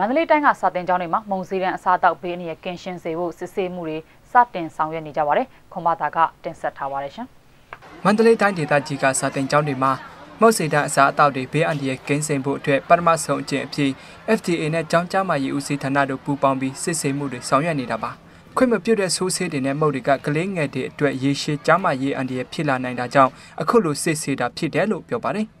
မန္တလေးတိုင်းကစာတင်ကျောင်းတွေမှာမုံစည်းတန်းအစားတောက်ပေးနေတဲ့ကင်ရှင်စေဖို့စစ်ဆေးမှုတွေစတင်ဆောင်ရွက်နေကြပါတယ်။ခွန်မသာကတင်ဆက်ထားပါတယ်ရှင်။မန္တလေးတိုင်းဒေသကြီးကစာတင်ကျောင်းတွေမှာမုတ်စေတအစားအသောက်တွေဘေးအန္တရာယ်ကင်းစင်ဖို့အတွက်ပထမဆုံးအကျင့်အဖြစ် FDA နဲ့ကျောင်းကြားမာရေးဦးစီးဌာနတို့ပူးပေါင်းပြီးစစ်ဆေးမှုတွေဆောင်ရွက်နေတာပါ။ခွင့်မပြုတဲ့ဆိုးဆေးတွေနဲ့မုတ်တွေကကလေးငယ်တွေအတွက်ရေရှည်ကြားမာရေးအန္တရာယ်ဖြစ်လာနိုင်တာကြောင့်အခုလိုစစ်ဆေးတာဖြစ်တယ်လို့ပြောပါတယ်။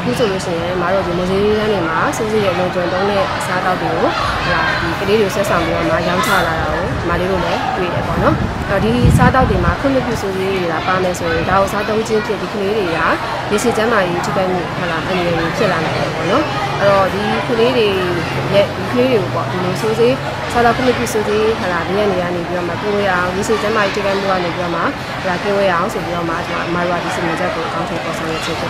အခုဆိုလို့ရှိရင်မတို့ဒီမိုးစည်းရမ်းတွေမှာစစ်စစ်ရဲ့လုံခြုံတုံးတဲ့အစားအသောက်တွေကိုဟာဒီကလေးတွေဆက်ဆောင်ပြီးတော့မှရောင်းချလာတာကိုမလေးတို့လည်းတွေ့တယ်ပေါ့နော်အဲဒီစားတောက်တွေမှာခွင့်မပြုဆိုသေးတွေကပါမယ်ဆိုရင်ဒါကိုစားသုံးခြင်းဖြစ်ဒီကလေးတွေကရေစီကျန်းမာရေးထိခိုက်မှုဟလာအနေနဲ့ဖြစ်လာနိုင်တယ်ပေါ့နော်အဲ့တော့ဒီကလေးတွေရဲ့ဒီကလေးတွေကိုပေါ့ဒီလိုဆိုသေးစားတော့ခွင့်မပြုဆိုသေးဟလာဒီရက်နေရနေပြီးတော့မှကိုယ်ရအောင်ရေစီကျန်းမာရေးထိခိုက်မှုကနေပြီးတော့မှဟလာကင်းဝဲအောင်ဆိုပြီးတော့မှကျွန်တော်အမာရွာဒီစီမံချက်ကိုအကောင့်ထဲပေါ်ဆောင်ရခြင်းဖြစ်တယ်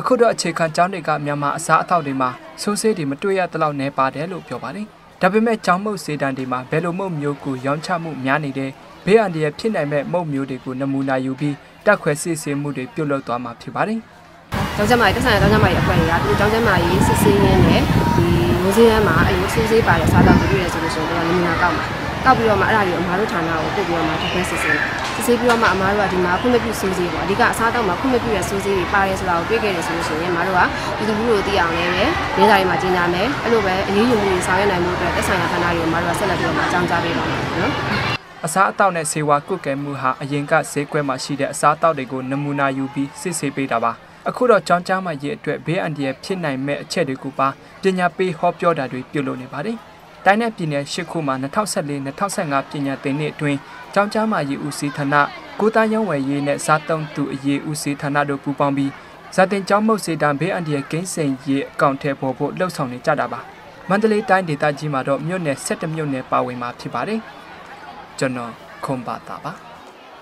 အခုတော့အခြေခံကျောင်းတွေကမြန်မာအစားအသောက်တွေမှာဆိုးဆေးတွေမတွေ့ရသလောက်နေပါတယ်လို့ပြောပါတယ်။ဒါပေမဲ့ကျောင်းမုတ်စေတံတွေမှာဘယ်လိုမုတ်မျိုးကိုရောင်းချမှုများနေတဲ့ဘေးအန္တရာယ်ဖြစ်နိုင်မဲ့မုတ်မျိုးတွေကိုနမူနာယူပြီးတက်ခွဲစစ်ဆေးမှုတွေပြုလုပ်သွားမှာဖြစ်ပါတယ်။ကျောင်းကျမကြီးတက်ဆိုင်ကျောင်းကျမကြီးအဖွဲ့တွေကဒီကျောင်းကျမကြီးစစ်ဆေးရင်းနဲ့ဒီမျိုးစင်းရမ်းမှာအရင်ဆိုးဆေးပါတဲ့စားတော့တွေ့ရဆိုလို့ဆိုတော့နမူနာကောက်မှာကောက်ပြီးတော့မှအဲ့ဒါတွေကိုအမားတို့ဌာနကိုပို့ပြီးတော့မှတစ်ခွဲစစ်ဆေးတယ် စစ်ဆေးပြီးတော့မှအမားတို့ကဒီမှာခွင့်မပြုစိုးစေးပေါ့အဓိကအစားအသောက်မှာခွင့်မပြုရစိုးစေးတွေပါတယ်ဆိုတာကိုတွေ့ခဲ့တယ်ဆိုလို့ရှိရင်အမားတို့ကပြည်သူလူထုကိုသိအောင်လည်းပဲဒေသတွေမှာကြီးညာမယ်အဲ့လိုပဲအရေးယူမှုတွေဆောင်ရွက်နိုင်မှုအတွက်သက်ဆိုင်ရာဌာနတွေကိုအမားတို့ကဆက်လက်ပြီးတော့မှအကြောင်းကြားပေးပါမယ်နော်အစားအသောက်နဲ့ဆေးဝါးကုတ်ကဲမှုဟာအရင်ကဈေးကွက်မှာရှိတဲ့အစားအသောက်တွေကိုနမူနာယူပြီးစစ်ဆေးပေးတာပါအခုတော့ကြောင်းကြားမှရေးအတွက်ဘေးအန္တရာယ်ဖြစ်နိုင်မဲ့အချက်တွေကိုပါပညာပေးဟောပြောတာတွေပြုလုပ်နေပါတယ် တိုင်းနယ်ပြည်နယ်ရှစ်ခုမှာ2014-2015ပညာသင်နှစ်အတွင်းကျောင်းကြားမာရေးဦးစီးဌာနကိုသားရုံးဝယ်ရေးနဲ့စားသုံးသူအရေးဦးစီးဌာနတို့ပူးပေါင်းပြီးဇာတင်ကျောင်းမုတ်စေတံဘေးအန္တရာယ်ကင်းစင်ရေးအကောင့်ထဲပေါ်ဖို့လှုပ်ဆောင်နေကြတာပါမန္တလေးတိုင်းဒေသကြီးမှာတော့မြို့နယ်17မြို့နယ်ပါဝင်မှာဖြစ်ပါတယ်ကျွန်တော်ခွန်ပါတာပါ